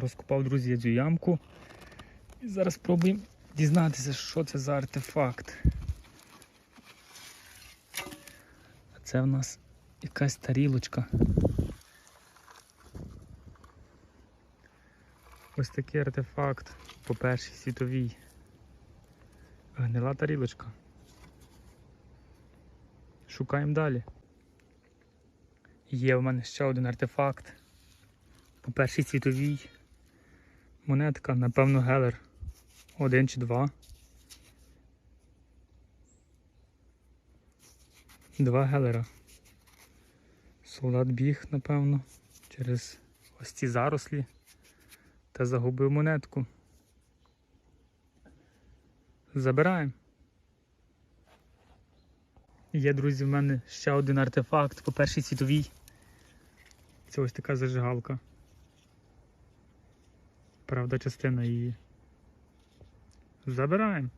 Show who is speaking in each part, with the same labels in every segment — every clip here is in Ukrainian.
Speaker 1: Розкопав, друзі, цю ямку. І зараз спробуємо дізнатися, що це за артефакт. А це в нас якась тарілочка. Ось такий артефакт по першій світовій. Гнила тарілочка. Шукаємо далі. Є в мене ще один артефакт. По першій світовій. Монетка, напевно, Гелер. Один чи два. Два Гелера. Солдат біг, напевно, через ось ці зарослі та загубив монетку. Забираємо. Є, друзі, в мене ще один артефакт по першій світовій. Це ось така зажигалка. Правда, частина її. Забираємо.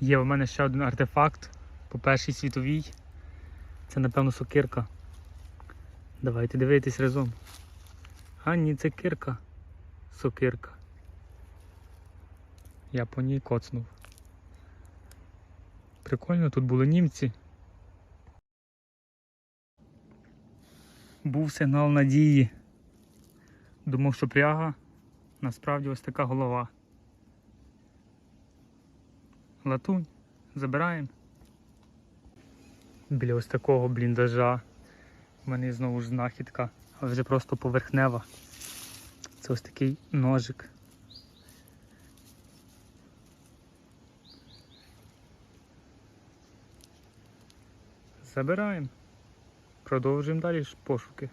Speaker 1: Є в мене ще один артефакт по першій світовій. Це, напевно, сокирка. Давайте дивитись разом. А ні, це кирка. Сокирка. Я по ній коцнув. Прикольно, тут були німці. Був сигнал надії. Думав, що пряга, насправді ось така голова. Латунь, забираємо. Біля ось такого бліндажа. У мене знову ж знахідка, але вже просто поверхнева. Це ось такий ножик. Забираємо. Продовжуємо далі пошуки.